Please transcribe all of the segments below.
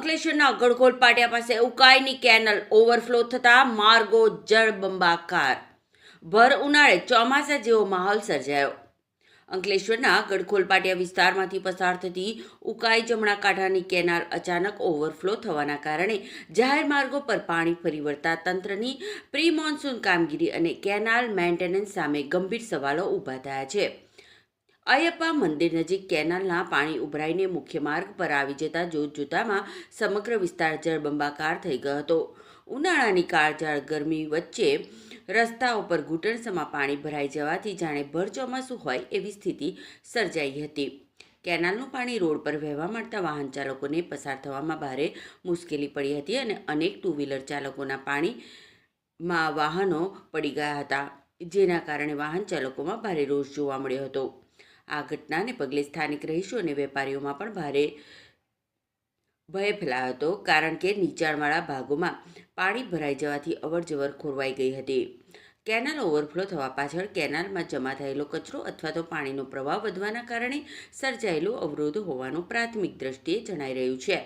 અંકલેશ્વરના અગડખોલ પાટિયા પાસે ઉકાઈની canal overflow થતાં માર્ગો જળબંબાકાર. ભર ઉનાળે ચોમાસા જેવો માહોલ સર્જાયો. અંકલેશ્વરના ગડખોલ પાટિયા વિસ્તારમાંથી પસાર થતી ઉકાઈ જમણા કાંઠાની કેનાલ અચાનક ઓવરફ્લો થવાના કારણે જાહેર માર્ગો પર પાણી ફરી વળતા તંત્રની પ્રી મોન્સૂન કામગીરી અને કેનાલ મેન્ટેનન્સ સામે ગંભીર સવાલો ઊભા થયા છે. અયપ્પા મંદિર નજીક કેનાલના પાણી ઉભરાઈને મુખ્ય માર્ગ પર આવી જતા જોત જોતામાં સમગ્ર વિસ્તાર જળબંબાકાર થઈ ગયો હતો. ઉનાળાની કાળઝાળ ગરમી વચ્ચે રસ્તા ઉપર ઘૂંટણસમાં પાણી ભરાઈ જવાથી જાણે ભર ચોમાસું હોય એવી સ્થિતિ સર્જાઈ હતી. કેનાલનું પાણી રોડ પર વહેવા માંડતા વાહન ચાલકોને પસાર થવામાં ભારે મુશ્કેલી પડી હતી અને અનેક ટુ વ્હીલર ચાલકોના પાણીમાં વાહનો પડી ગયા હતા, જેના કારણે વાહન ચાલકોમાં ભારે રોષ જોવા મળ્યો હતો. આ ઘટનાને પગલે સ્થાનિક રહીશો અને વેપારીઓમાં પણ ભારે ભય ફેલાયો હતો, કારણ કે નીચાણવાળા ભાગોમાં પાણી ભરાઈ જવાથી અવરજવર ખોરવાઈ ગઈ હતી. કેનાલ ઓવરફ્લો થવા પાછળ કેનાલમાં જમા થયેલો કચરો અથવા તો પાણીનો પ્રવાહ વધવાના કારણે સર્જાયેલો અવરોધ હોવાનું પ્રાથમિક દ્રષ્ટિએ જણાઈ રહ્યું છે.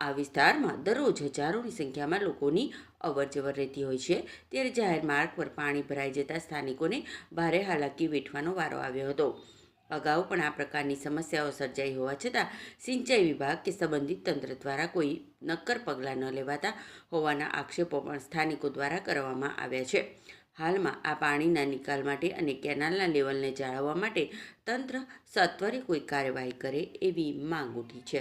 આ વિસ્તારમાં દરરોજ હજારોની સંખ્યામાં લોકોની અવરજવર રહેતી હોય છે. ત્યારે જાહેર માર્ગ પર પાણી ભરાઈ જતા સ્થાનિકોને ભારે હાલાકી વેઠવાનો વારો આવ્યો હતો. અગાઉ પણ આ પ્રકારની સમસ્યાઓ સર્જાઈ હોવા છતાં સિંચાઈ વિભાગ કે સંબંધિત તંત્ર દ્વારા કોઈ નક્કર પગલાં ન લેવાતા હોવાના આક્ષેપો પણ સ્થાનિકો દ્વારા કરવામાં આવ્યા છે. હાલમાં આ પાણીના નિકાલ માટે અને કેનાલના લેવલને જાળવવા માટે તંત્ર સત્વરે કોઈ કાર્યવાહી કરે એવી માંગ ઉઠી છે.